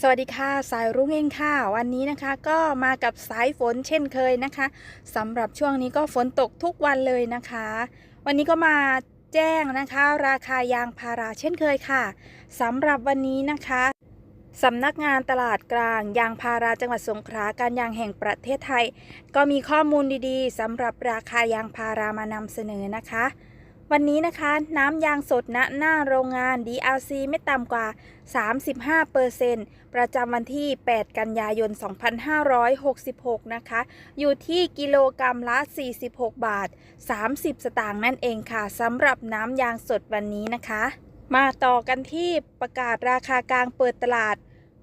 สวัสดีค่ะ สายรุ่งเองค่ะ วันนี้นะคะก็มากับสายฝนเช่นเคยนะคะสำหรับช่วงนี้ก็ฝนตกทุกวันเลยนะคะ วันนี้ก็มาแจ้งนะคะ ราคายางพาราเช่นเคยค่ะสำหรับวันนี้นะคะสำนักงานตลาดกลาง ยางพาราจังหวัดสงขลาการยางแห่งประเทศไทย ก็มีข้อมูลดีๆสำหรับราคายางพารามานำเสนอนะคะ วันนี้นะคะน้ำยางสดณหน้าโรงงาน DRC ไม่ต่ำกว่า 35%ประจำวันที่ 8 กันยายน 2566 นะคะ อยู่ที่กิโลกรรัมละ 46 บาท 30 สตางค์นั่นเองค่ะสำหรับน้ำยางสดวันนี้นะคะ มาต่อกันที่ประกาศราคากลางเปิดตลาด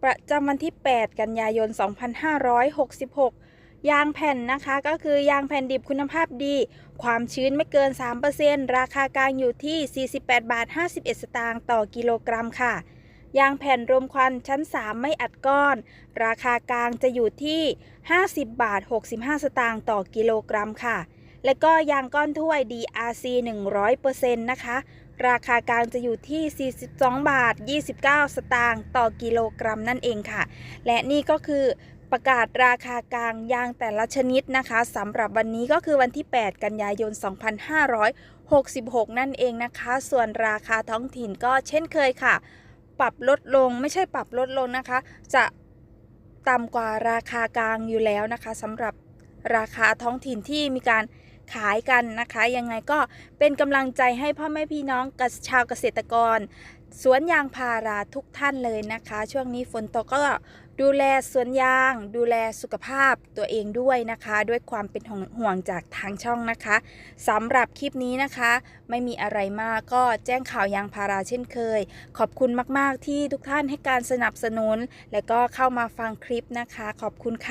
ประจำวันที่ 8 กันยายน 2566 ยางแผ่นนะคะก็คือยางแผ่นดิบคุณภาพดี ความชื้นไม่เกิน 3%ราคากลางอยู่ที่ 48 บาท 51 สตางค์ต่อกิโลกรัมค่ะ ยางแผ่นรวมควันชั้น 3 ไม่อัดก้อน ราคากลางจะอยู่ที่ 50 บาท 65 สตางค์ต่อกิโลกรัมค่ะ และก็ยางก้อนถ้วย DRC 100%นะคะ ราคากลางจะอยู่ที่ 42 บาท 29 สตางค์ต่อกิโลกรัมนั่นเองค่ะ และนี่ก็คือ ประกาศราคากลางยางแต่ละชนิดนะคะสำหรับวันนี้ก็คือวันที่ 8 กันยายน 2566 นั่นเองนะคะ ส่วนราคาท้องถิ่นก็เช่นเคยค่ะ ปรับลดลงไม่ใช่ปรับลดลงนะคะ จะต่ำกว่าราคากลางอยู่แล้วนะคะสำหรับราคาท้องถิ่นที่มีการขายกันนะคะ ยังไงก็เป็นกำลังใจให้พ่อแม่พี่น้องกับชาวเกษตรกร สวนยางพาราทุกท่านเลยนะคะ ช่วงนี้ฝนตกก็ดูแลสวนยาง ดูแลสุขภาพตัวเองด้วยนะคะ ด้วยความเป็นห่วงจากทางช่องนะคะสำหรับคลิปนี้นะคะ ไม่มีอะไรมากก็แจ้งข่าวยางพาราเช่นเคย ขอบคุณมาก ๆ ที่ทุกท่านให้การสนับสนุน และก็เข้ามาฟังคลิปนะคะ ขอบคุณค่ะ